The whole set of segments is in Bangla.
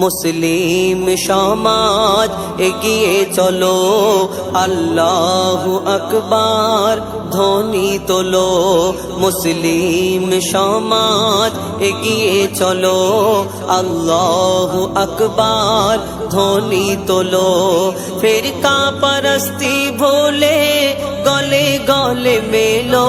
মুসলিম সমাজ এগিয়ে চলো। আল্লাহ আকবার, ধ্বনি তোলো। মুসলিম সমাজ এগিয়ে চলো। আল্লাহ আকবার, ধ্বনি তোলো। ফিরকা পরস্তি ভোলে গলে গলে মেলো।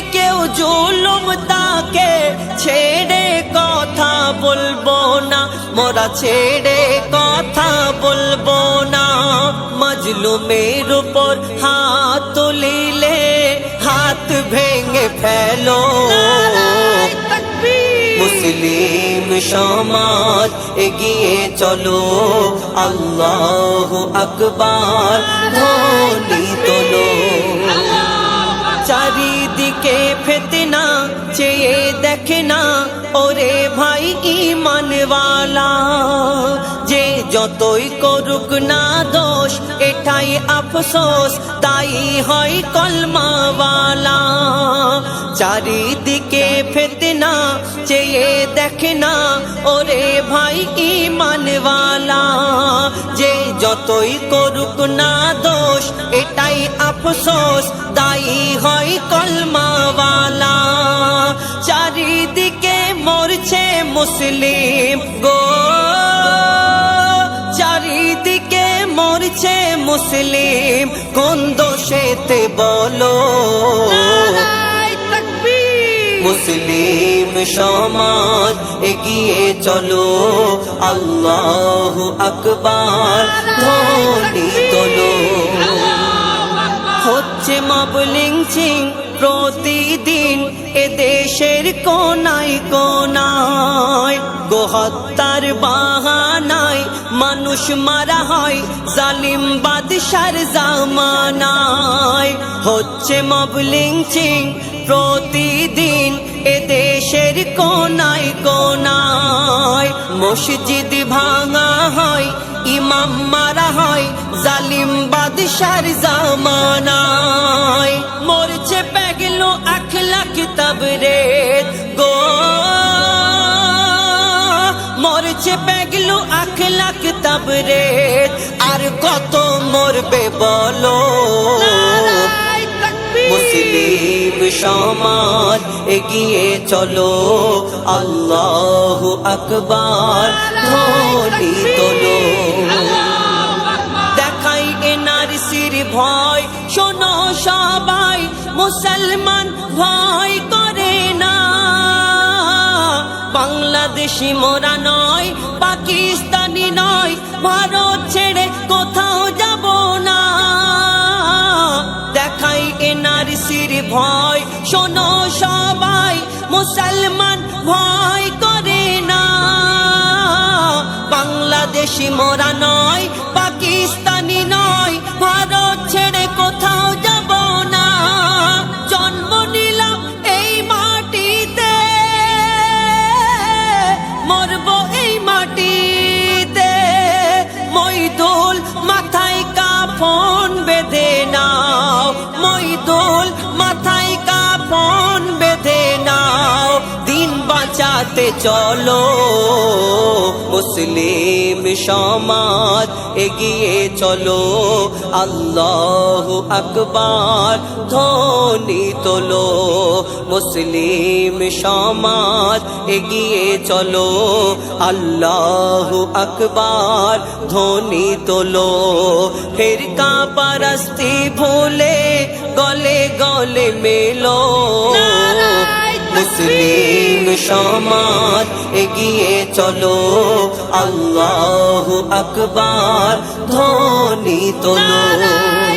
কেউ জুলুম তাকে ছেড়ে কথা বলব না। মোরা ছেড়ে কথা বলব না। মজলুমের উপর হাত তুলিলে হাত ভেঙে ফেলো। মুসলিম সমাজ এগিয়ে চলো। আল্লাহ আকবার। ইমানওয়ালা যে যতই করুক না দোষ, এটাই আফসোস, তাই হয় কলমাওয়ালা। চারিদিকে ফেতনা চেয়ে দেখে না, ওরে ভাই ইমানওয়ালা। যে যতই করুক না দোষ, এটাই আফসোস, তাই হয় কলমাওয়ালা। মুসলিম গো। চারিদিকে মরছে মুসলিম কোন দোষেতে বলো? মুসলিম সমাজ এগিয়ে চলো। আল্লাহ আকবার ধ্বনি তোলো। হচ্ছে মাবলিং সিং প্রতিদিন এ দেশের কোনায় কোনায় গোহত্যার বাহানায় মানুষ মারা হয়, জালিম বাদশার জামানায়। হচ্ছে মাবলিং সিং প্রতিদিন এ দেশের কোনায় কোনায়। মসজিদ ভাঙা হয়, ইমাম মারা হয়, জালিম বাদশার জামানায়। রে আর কত মরবে বলো? মুসলিম সমাজ এগিয়ে চলো আল্লাহ আকবার ধ্বনি তোলো দেখাই এনআরসির ভয় শোনো সবাই মুসলমান ভয় করে না। বাংলাদেশি মোরা নয় পাকিস্তানি নয়, ভারত ছেড়ে কোথাও যাব না। দেখাই এনআরসির ভয়, শোনো সবাই, মুসলমান ভয় করে না। বাংলাদেশি মোরা নয় বাঁচাতে চলো। মুসলিম সমাজ এগিয়ে চলো। আল্লাহ আকবার ধ্বনি তোলো। মুসলিম সমাজ এগিয়ে চলো। আল্লাহ আকবার ধ্বনি তোলো। ফিরকা পরস্তি ভুলে গলে গলে মেলো। মুসলিম সমাজ এগিয়ে চলো। আল্লাহ আকবার ধ্বনি তোলো।